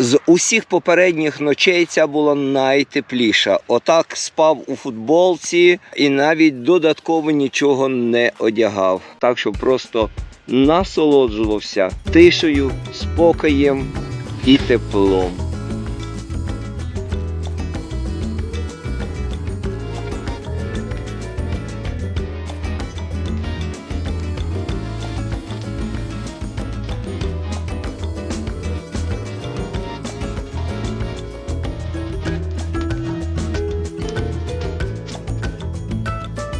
З усіх попередніх ночей ця була найтепліша. Отак спав у футболці і навіть додатково нічого не одягав. Так що просто насолоджувався тишею, спокоєм і теплом.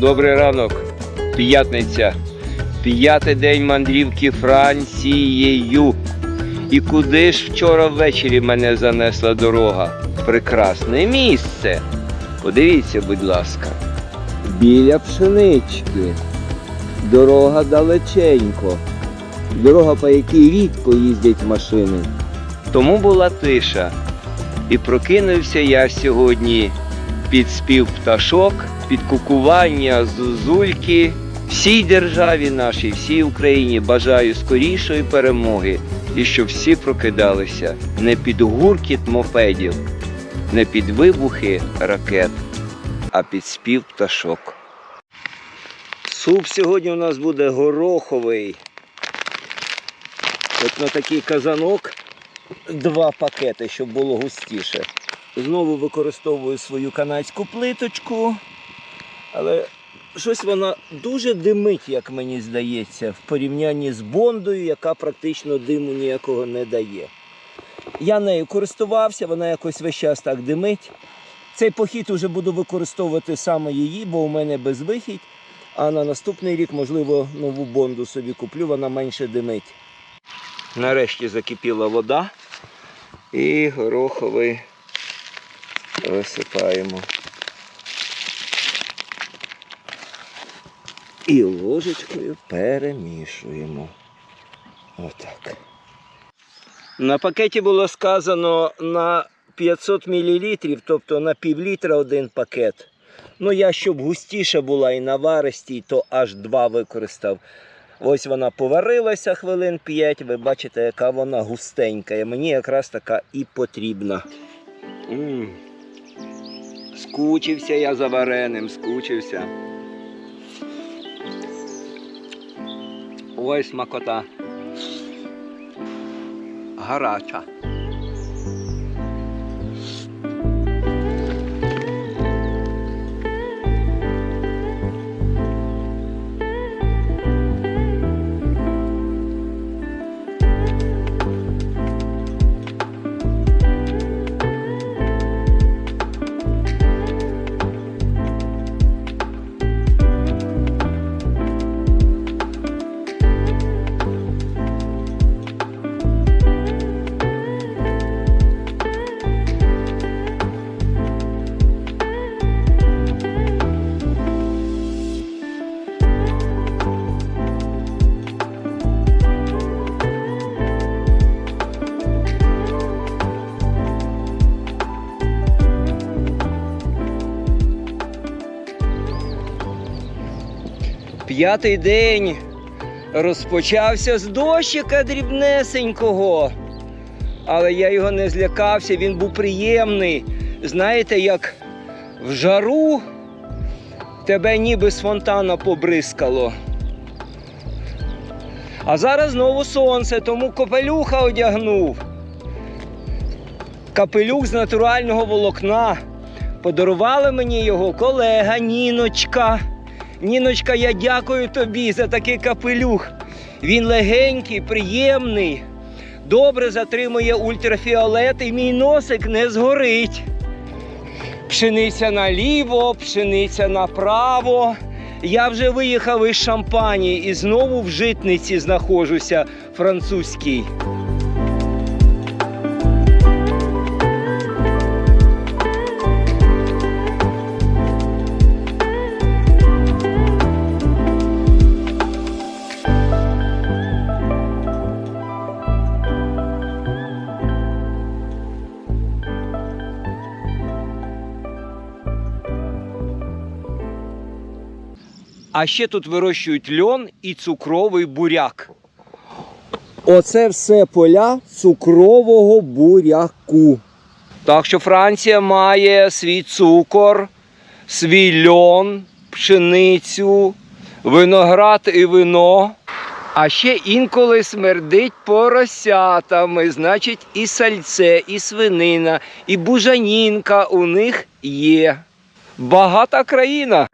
Добрий ранок, п'ятниця. П'ятий день мандрівки Францією. І куди ж вчора ввечері мене занесла дорога? Прекрасне місце. Подивіться, будь ласка. Біля пшенички. Дорога далеченько. Дорога, по якій рідко їздять машини. Тому була тиша. І прокинувся я сьогодні під спів пташок, під кукування зузульки. Всій державі нашій, всій Україні бажаю скорішої перемоги і щоб всі прокидалися не під гуркіт мопедів, не під вибухи ракет, а під спів пташок. Суп сьогодні у нас буде гороховий. От на такий казанок два пакети, щоб було густіше. Знову використовую свою канадську плиточку, але щось вона дуже димить, як мені здається, в порівнянні з бондою, яка практично диму ніякого не дає. Я нею користувався, вона якось весь час так димить. Цей похід вже буду використовувати саме її, бо у мене безвихідь. А на наступний рік, можливо, нову бонду собі куплю, вона менше димить. Нарешті закипіла вода і гороховий висипаємо. І ложечкою перемішуємо. Отак. На пакеті було сказано на 500 мл, тобто на пів літра один пакет. Ну, я щоб густіша була і наваристій, то аж два використав. Ось вона поварилася хвилин 5. Ви бачите, яка вона густенька. І мені якраз така і потрібна. м Скучився я за вареним, скучився. Ой, смакота. Гарача. П'ятий день розпочався з дощика дрібнесенького. Але я його не злякався, він був приємний. Знаєте, як в жару тебе ніби з фонтана побризкало. А зараз знову сонце, тому капелюха одягнув. Капелюх з натурального волокна. Подарувала мені його колега Ніночка. Ніночка, я дякую тобі за такий капелюх. Він легенький, приємний, добре затримує ультрафіолет і мій носик не згорить. Пшениця наліво, пшениця направо. Я вже виїхав із Шампані і знову в житниці знаходжуся французькій. А ще тут вирощують льон і цукровий буряк. Оце все поля цукрового буряку. Так що Франція має свій цукор, свій льон, пшеницю, виноград і вино. А ще інколи смердить поросятами, значить, і сальце, і свинина, і бужанінка у них є. Багата країна.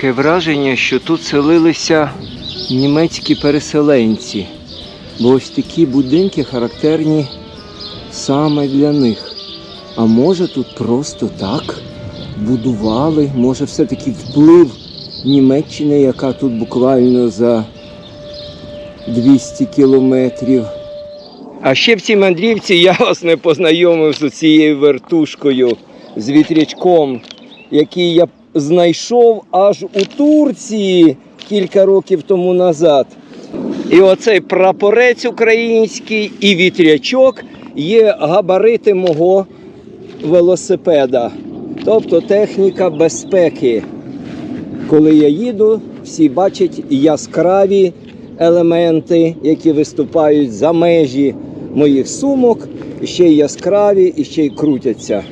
Таке враження, що тут селилися німецькі переселенці. Бо ось такі будинки характерні саме для них. А може тут просто так будували, може все-таки вплив Німеччини, яка тут буквально за 200 кілометрів. А ще в цій мандрівці я вас не познайомив з цією вертушкою, з вітрячком, який я знайшов аж у Турції кілька років тому назад. І оцей прапорець український і вітрячок є габарити мого велосипеда. Тобто техніка безпеки. Коли я їду, всі бачать яскраві елементи, які виступають за межі моїх сумок, ще й яскраві, і ще й крутяться.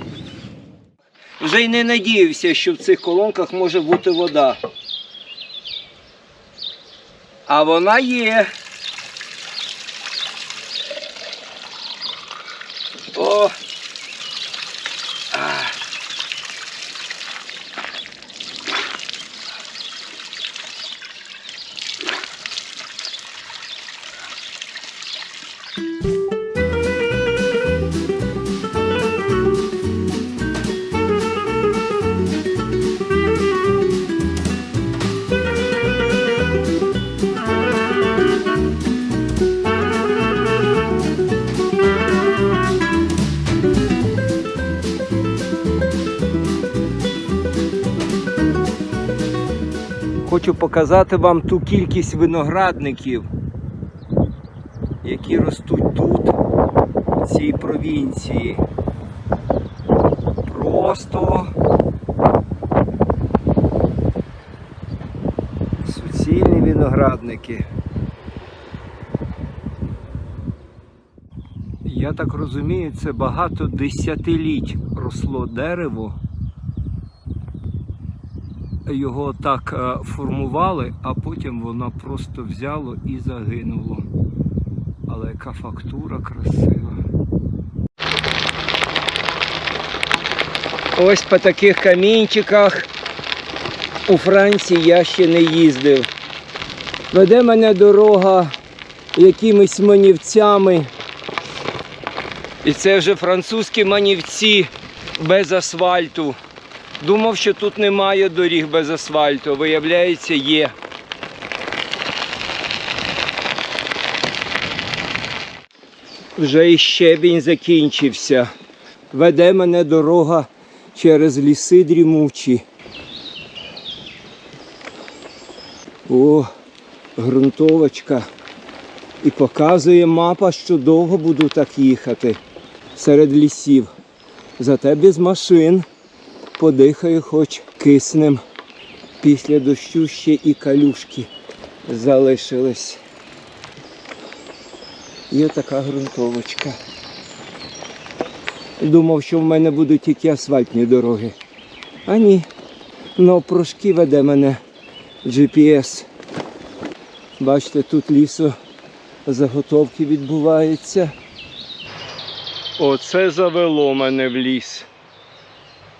Вже й не надіявся, що в цих колонках може бути вода. А вона є. О! Хочу показати вам ту кількість виноградників, які ростуть тут, в цій провінції. Просто суцільні виноградники. Я так розумію, це багато десятиліть росло дерево його так е, формували, а потім воно просто взяло і загинуло. Але яка фактура красива. Ось по таких камінчиках у Франції я ще не їздив. Веде мене дорога якимись манівцями. І це вже французькі манівці без асфальту. Думав, що тут немає доріг без асфальту, виявляється, є. Вже і щебінь закінчився. Веде мене дорога через ліси дрімучі. О, ґрунтовочка. І показує мапа, що довго буду так їхати серед лісів. Зате без машин подихаю хоч киснем. Після дощу ще і калюшки залишились. Є така ґрунтовочка. Думав, що в мене будуть тільки асфальтні дороги. А ні. Навпрошки веде мене GPS. Бачите, тут лісу заготовки відбуваються. Оце завело мене в ліс.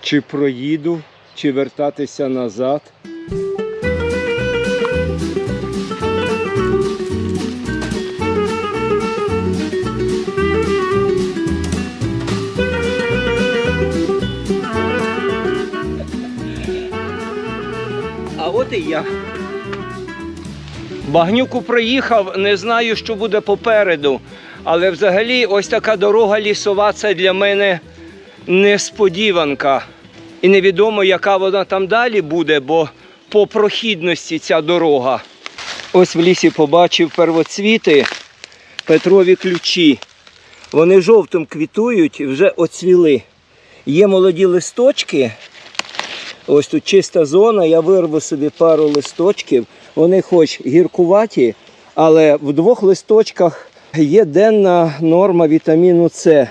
Чи проїду, чи вертатися назад. А от і я. Багнюку проїхав, не знаю, що буде попереду. Але взагалі ось така дорога лісова це для мене несподіванка. І невідомо, яка вона там далі буде, бо по прохідності ця дорога. Ось в лісі побачив первоцвіти Петрові ключі. Вони жовтим квітують і вже оцвіли. Є молоді листочки. Ось тут чиста зона, я вирву собі пару листочків. Вони хоч гіркуваті, але в двох листочках є денна норма вітаміну С.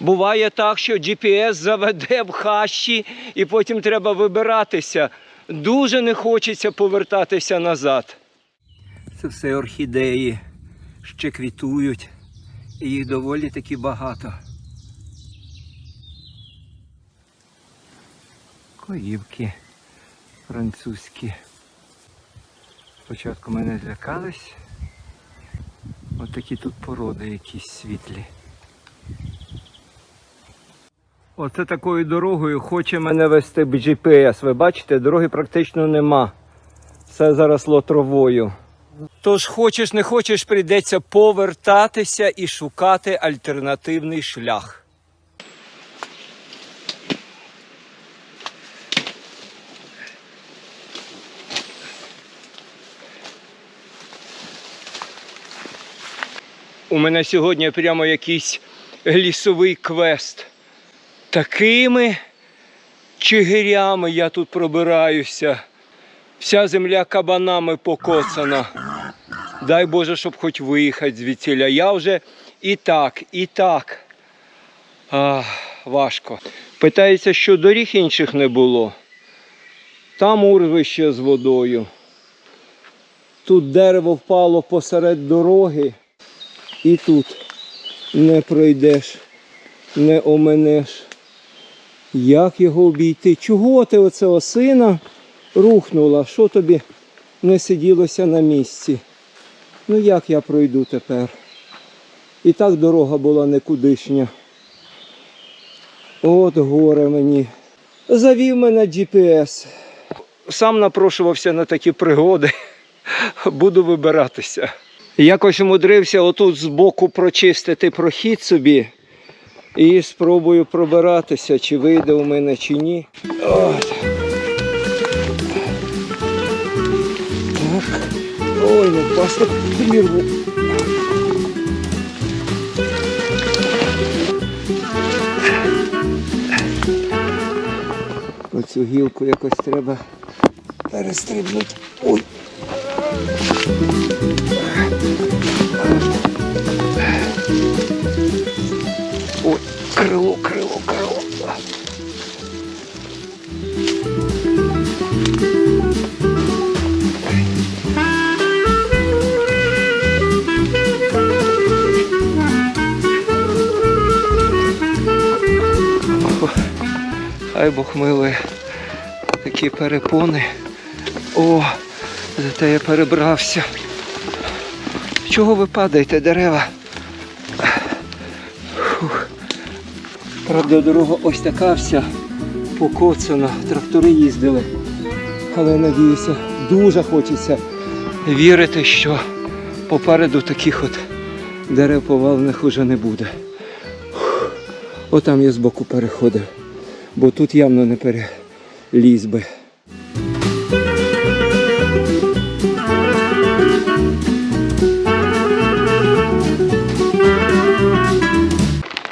Буває так, що GPS заведе в хащі і потім треба вибиратися. Дуже не хочеться повертатися назад. Це все орхідеї ще квітують, і їх доволі таки багато. Корівки французькі. Спочатку мене злякались. Ось такі тут породи якісь світлі. Оце такою дорогою хоче мене вести GPS. Ви бачите, дороги практично нема. Все заросло травою. Тож хочеш не хочеш, прийдеться повертатися і шукати альтернативний шлях. У мене сьогодні прямо якийсь лісовий квест. Такими чигирями я тут пробираюся. Вся земля кабанами покоцана. Дай Боже, щоб хоч виїхати звідсіля. Я вже і так, і так. А, важко. Питається, що доріг інших не було. Там урвище з водою. Тут дерево впало посеред дороги. І тут не пройдеш, не оменеш. Як його обійти? Чого ти оце осина рухнула? Що тобі не сиділося на місці? Ну як я пройду тепер? І так дорога була никудишня. От горе мені. Завів мене GPS. Сам напрошувався на такі пригоди. Буду вибиратися. Якось умудрився отут збоку прочистити прохід собі. І спробую пробиратися, чи вийде у мене, чи ні. От. Так. Ой, не впасти прірву. Оцю гілку якось треба перестрибнути. Ой, Хай Бог милує такі перепони. О, зате я перебрався. Чого ви падаєте, дерева? Фух. Правда, дорога ось така вся покоцана, трактори їздили. Але надіюся, дуже хочеться вірити, що попереду таких от дерев повалених уже не буде. Отам я збоку переходив, бо тут явно не переліз би.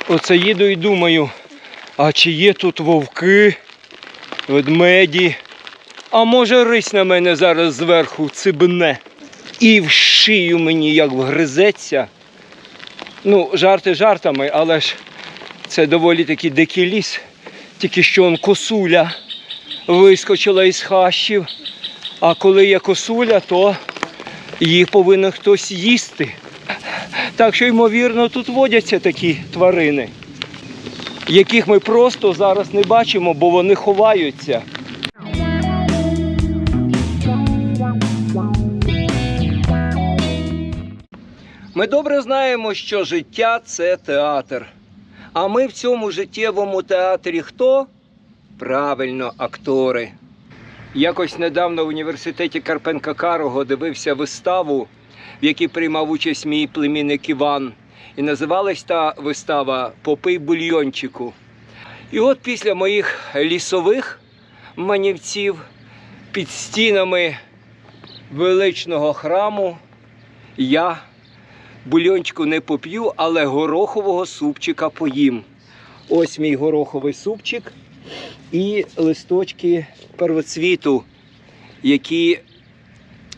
Оце їду і думаю, а чи є тут вовки, ведмеді, а може рись на мене зараз зверху цибне і в шию мені як вгризеться. Ну, жарти жартами, але ж це доволі таки дикий ліс. Тільки що он косуля вискочила із хащів. А коли є косуля, то їх повинен хтось їсти. Так що, ймовірно, тут водяться такі тварини, яких ми просто зараз не бачимо, бо вони ховаються. Ми добре знаємо, що життя це театр. А ми в цьому життєвому театрі хто? Правильно, актори. Якось недавно в університеті Карпенка Карого дивився виставу, в якій приймав участь мій племінник Іван. І називалась та вистава Попий бульйончику. І от після моїх лісових манівців під стінами величного храму я бульончику не поп'ю, але горохового супчика поїм. Ось мій гороховий супчик і листочки первоцвіту, які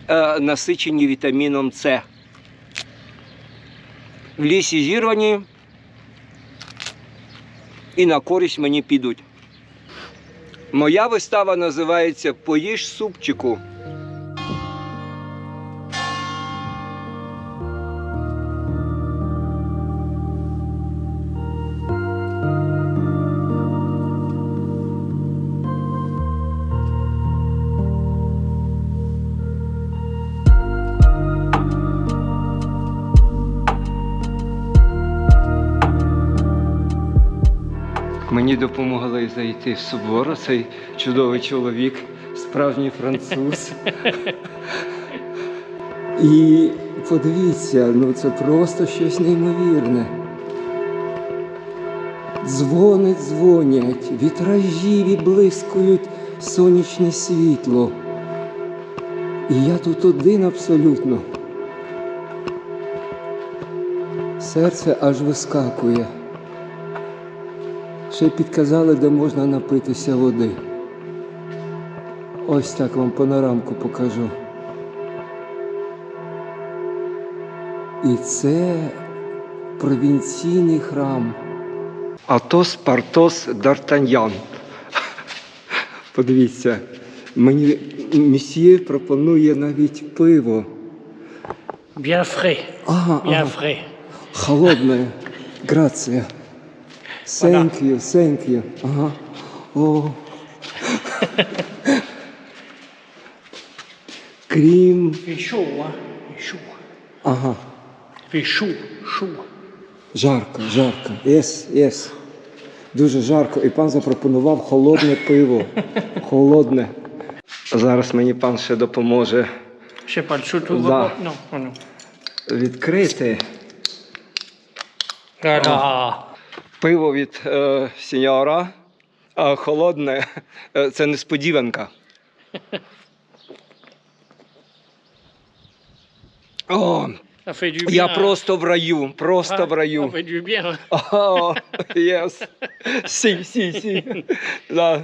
е, насичені вітаміном С. В лісі зірвані і на користь мені підуть. Моя вистава називається Поїж супчику. Мені допомогли зайти в собор цей чудовий чоловік, справжній француз. І подивіться, ну це просто щось неймовірне. Дзвони дзвонять, вітражі відблискують сонячне світло. І я тут один абсолютно. Серце аж вискакує. Ще підказали, де можна напитися води. Ось так вам панорамку покажу. І це провінційний храм. Атос Партос Д'Артаньян. Подивіться, мені місьє пропонує навіть пиво. Bien frais, Ага, bien frais. Холодне. Грація. Thank you, thank you. Ага. О. Крім. Fait chaud. Ага. Chaud, chaud. Жарко, жарко. Єс, єс. Дуже жарко. І пан запропонував холодне пиво. Холодне. Зараз мені пан ще допоможе Non, non, non. відкрити Voilà. Пиво від е, сеньора, а холодне е, це несподіванка. О, я просто в раю, просто в раю. О, єс. Сі, сі, сі. Да.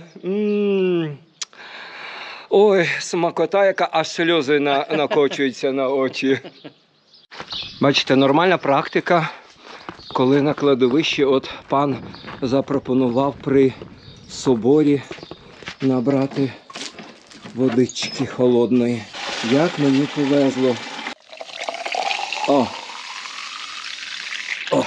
Ой, смакота, яка аж сльози на, накочуються на очі. Бачите, нормальна практика, коли на кладовищі от пан запропонував при соборі набрати водички холодної. Як мені повезло. О. О.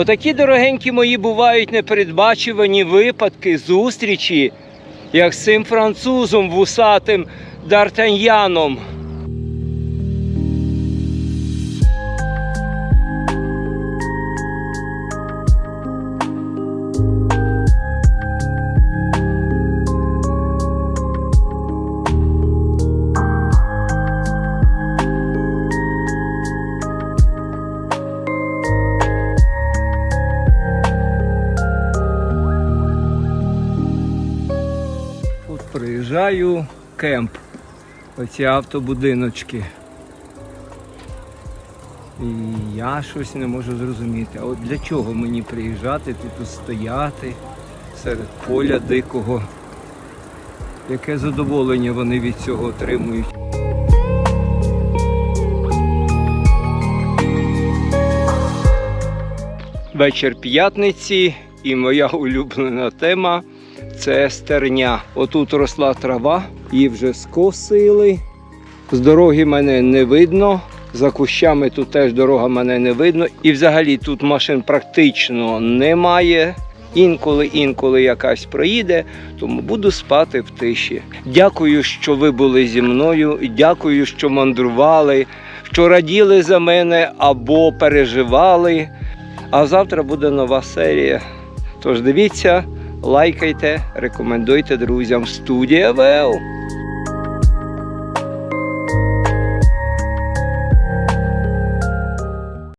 Отакі дорогенькі мої бувають непередбачувані випадки, зустрічі, як з цим французом вусатим Д'Артаньяном. Приїжджаю кемп. Оці автобудиночки. І я щось не можу зрозуміти. А от для чого мені приїжджати, тут стояти серед поля дикого? Яке задоволення вони від цього отримують? вечір п'ятниці, і моя улюблена тема це стерня. Отут росла трава, її вже скосили. З дороги мене не видно. За кущами тут теж дорога мене не видно. І взагалі тут машин практично немає. Інколи-інколи якась проїде, тому буду спати в тиші. Дякую, що ви були зі мною. Дякую, що мандрували, що раділи за мене або переживали. А завтра буде нова серія. Тож дивіться, лайкайте, рекомендуйте друзям. Студія ВЕО.